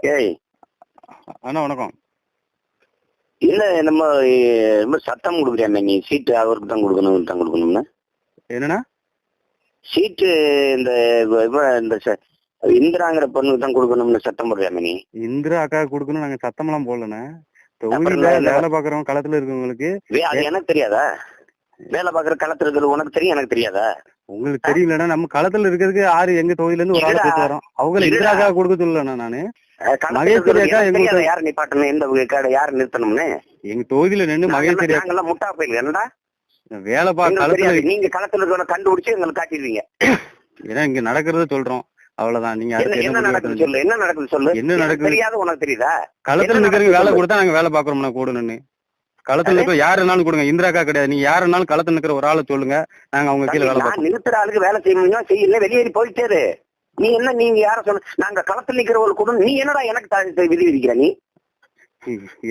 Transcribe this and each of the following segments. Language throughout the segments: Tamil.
ஏய் அண்ணா வணக்கம். இல்ல நம்ம சத்தம் கொடுக்குறியாமே நீ சீட்டு அவருக்கு தான் கொடுக்கணும் இவருக்கு தான் கொடுக்கணும்னு. என்னண்ணா? சீட்டு இந்த இந்த இந்திராங்கிற பொண்ணுக்கு தான் கொடுக்கணும்னு சத்தம் போடுறியாமே நீ? இந்திரா அக்கா கொடுக்கணும் நாங்க போடலண்ணே. அப்புறம் தொகுதியில? வேலை பாக்குறவங்க களத்துல இருக்கவங்களுக்கு அது எனக்கு தெரியாதா? வேலை பாக்குற களத்துல இருக்கிறது உனக்கு தெரியும் எனக்கு தெரியாதா? உங்களுக்கு தெரியலன்னா நம்ம களத்துல இருக்கிறதுக்கு ஆறு எங்க தொகுதியில இருந்து ஒரு ஆள் வரோம். அவங்கள இருடா. இந்திரா அக்கா கொடுக்க சொல்லலண்ணா நானு. யாரை நிப்பாட்டணும்? எந்த கடை யாரை நிறுத்தணும்னு? எங்க தொகுதியில நின்று மகேஸ்வரி முட்டா போயிருக்கு என்னடா? வேலை பா எங்களுக்கு களத்துல தெரியாது. நீங்க களத்துல இருக்கிறவன கண்டுபிடிச்சு எங்களுக்கு காட்டிடுவீங்க. ஏன்னா இங்க நடக்கிறத சொல்றோம். அவ்வளவுதான். நீங்க என்ன நடக்குது சொல்லு? என்ன நடக்குது சொல்லு? என்ன நடக்குது? தெரியாத. உனக்கு தெரியுதா? களத்துல நிக்கிறவங்க வேலை? கொடுத்தா நாங்க வேலை பாக்குறோம்னா கூட நின்னு. களத்துல நிக்கிற யாருனாலும் கொடுங்க. இந்திராக்கா கிடையாது. நீங்க யாருனாலும் களத்துல நிக்கிற ஒரு ஆளை சொல்லுங்க. நாங்க அவங்க கீழே வேலை நிறுத்துற ஆளுக்கு வேலை செய்ய முடியும் செய்யல. வெளியேறி போயிட்டே. நீ என்ன நீங்க யார சொல்ல நாங்க களத்தில் நிக்கிறவங்களுக்கு கூட நீ என்னடா எனக்கு விதி விதிக்கிற நீ?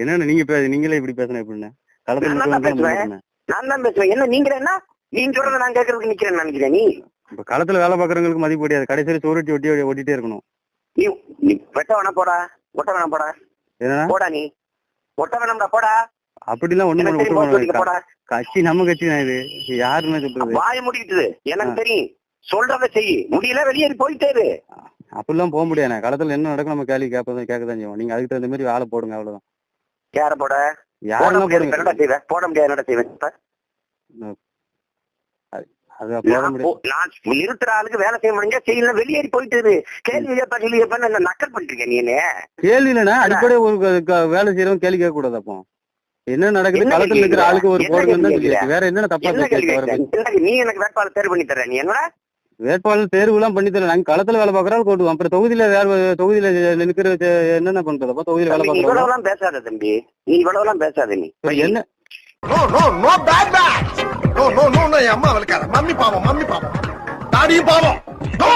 என்னன்னு நீங்க நீங்களே இப்படி பேசுன எப்படின்னு நான் தான் நிக்கிறவங்க பேசுவேன். நான் தான் பேசுவேன். என்ன நீங்க என்ன? நீங்க சொல்றத நான் கேட்கறதுக்கு நிக்கிறேன்னு நினைக்கிறேன் நீ? இப்ப களத்துல வேலை பாக்குறவங்களுக்கு மதிப்பு கிடையாது. கடைசியில சோறுட்டி ஒட்டி ஒட்டிட்டே இருக்கணும். நீ நீ வெட்ட வேணா போடா. ஒட்ட வேணா போடா. போடா நீ. ஒட்ட வேணாம்டா போடா. அப்படிலாம் ஒண்ணு போடா. கட்சி நம்ம கட்சி தான் இது. யாருன்னு சொல்றது? வாய முடிக்கிட்டு எனக்கு. தெரியும். சொல்றத செய் முடியல வெளியேறி போயிட்டே இரு அப்படிலாம் போக முடியாது. களத்துல என்ன நடக்கும் நம்ம கேள்வி கேட்பதான் கேட்கதான் செய்வோம். நீங்க அதுக்கு தகுந்த மாதிரி ஆளை போடுங்க அவ்வளவுதான். யார போட? யாரெல்லாம் போடுங்க. என்னடா செய்வேன் போட முடியாது. என்னடா செய்வேன் நான் நிறுத்துற ஆளுக்கு வேலை செய்ய முடிஞ்சா செய்யல வெளியேறி போயிட்டு. கேள்வி கேட்பா கேள்வி கேட்பா என்ன நக்கல் பண்ணிருக்க நீ என்ன கேள்வி இல்லைன்னா அடிப்படை ஒரு வேலை செய்யறவங்க கேள்வி கேட்க கூடாது அப்போ. என்ன நடக்குது? களத்துல இருக்கிற ஆளுக்கு ஒரு தான் சொல்லியாச்சு. வேற என்னென்ன தப்பா கேட்க நீ எனக்கு வேட்பாளர் தேர்வு பண்ணி தர நீ என்னடா? வேட்பாளர் தேர்வு எல்லாம் பண்ணி தரேன். நாங்க களத்துல வேலை பாக்குறோம் கூட்டுவோம். அப்புறம் தொகுதியில வேற தொகுதியில நிக்கிற என்னென்ன பண்றது? அப்ப தொகுதியில வேலை பாக்குறோம் இவ்வளவு எல்லாம் பேசாத தம்பி. நீ இவ்வளவு எல்லாம் பேசாத நீ. என்ன? No no no bad bad no no no என் அம்மா வளர்க்காத. மம்மி பாவம் மம்மி பாவம். தாடியும் பாவம். நோ